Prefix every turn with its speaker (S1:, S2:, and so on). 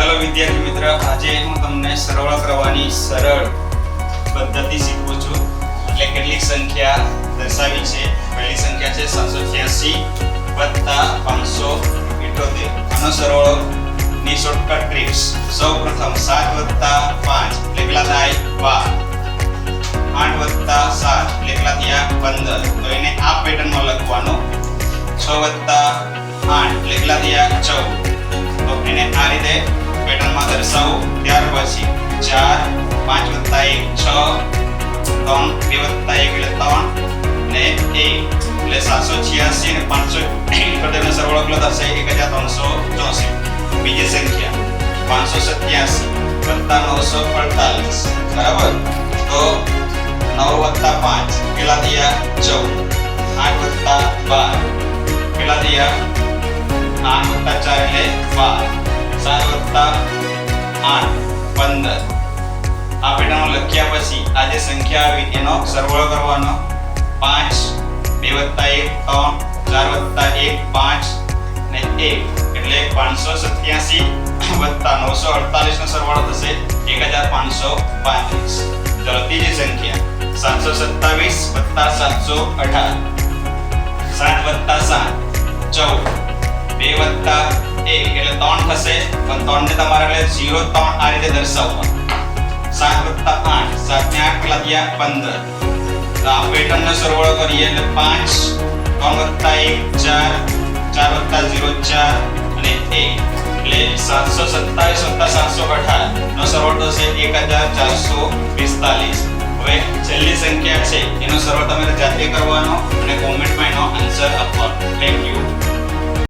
S1: મિત્ર. આજે હું તમને સરળ કરવાની સરળ પદ્ધતિ શીખવું છું. એટલે કેટલીક સંખ્યા દર્શાવી છે. પહેલી સંખ્યા છે સાતસો છ્યાસી વત્તા પાંચસો ઇઠોતેર. આનો સરળની શોર્ટકટ ટ્રીક્સ સૌ પ્રથમ સાત વત્તા પાંચ, એટલે કેટલા થાય? બાર. આઠ વત્તા સાત, એટલે કેટલા થયા? પંદર. તો એને આ પેટર્નમાં લખવાનો. છ વત્તા આઠ, એટલે કેટલા થયા? ચૌદ. તો એને આ રીતે પેટર્નમાં દર્શાવો. ત્યાર પછી ચાર, પાંચ વત્તા એક, છ, ત્રણ, બે વત્તા એક ત્રણ, ને એક એટલે સાતસો છ્યાસી અને પાંચસો ઇઠોતેરનો સરવાળો કેટલો થશે? એક હજાર ત્રણસો ચોસી. બીજી સંખ્યા, પાંચસો સત્યાસી વત્તા નવસો અડતાલીસ. બરાબર? તો નવ વત્તા પાંચ પેલા દિયા ચૌદ. આઠ વત્તા બાર પેલા દિયા આઠ વત્તા ચાર એટલે બાર. સાત વત્તા આઠ, પંદર. આ પેટામાં લખ્યા પછી આ જે સંખ્યા આવી એનો સરવાળો કરવાનો. પાંચ, બે વત્તા એક, ત્રણ, ચાર વત્તા એક, પાંચ ને એક. એટલે પાંચસો સત્યાસી વત્તા નવસો અડતાલીસ નો સરવાળો થશે એક હજાર પાંચસો પાંત્રીસ. ચલો ત્રીજી સંખ્યા. સાતસો સત્તાવીસ વત્તા સાતસો અઢાર. સાત વત્તા સાત, ચૌદ. બે વત્તા એક એટલે ત્રણ થશે, પણ ત્રણ ને તમારે એટલે ઝીરો ત્રણ આ રીતે દર્શાવવા સાત વત્તા આઠ, સાત ને આઠ કેટલા પંદર. તો આ પેટર્ન નો સરવાળો કરીએ એટલે પાંચ, ત્રણ વત્તા એક, ચાર ચાર વત્તા ઝીરો ચાર, અને એક. એટલે સાતસો સત્તાવીસ વત્તા સાતસો અઢાર. નો સરવાળો થશે એક હજાર ચારસો પિસ્તાલીસ. હવે છેલ્લી સંખ્યા છે, એનો સરવાળો તમારે જાતે કરવાનો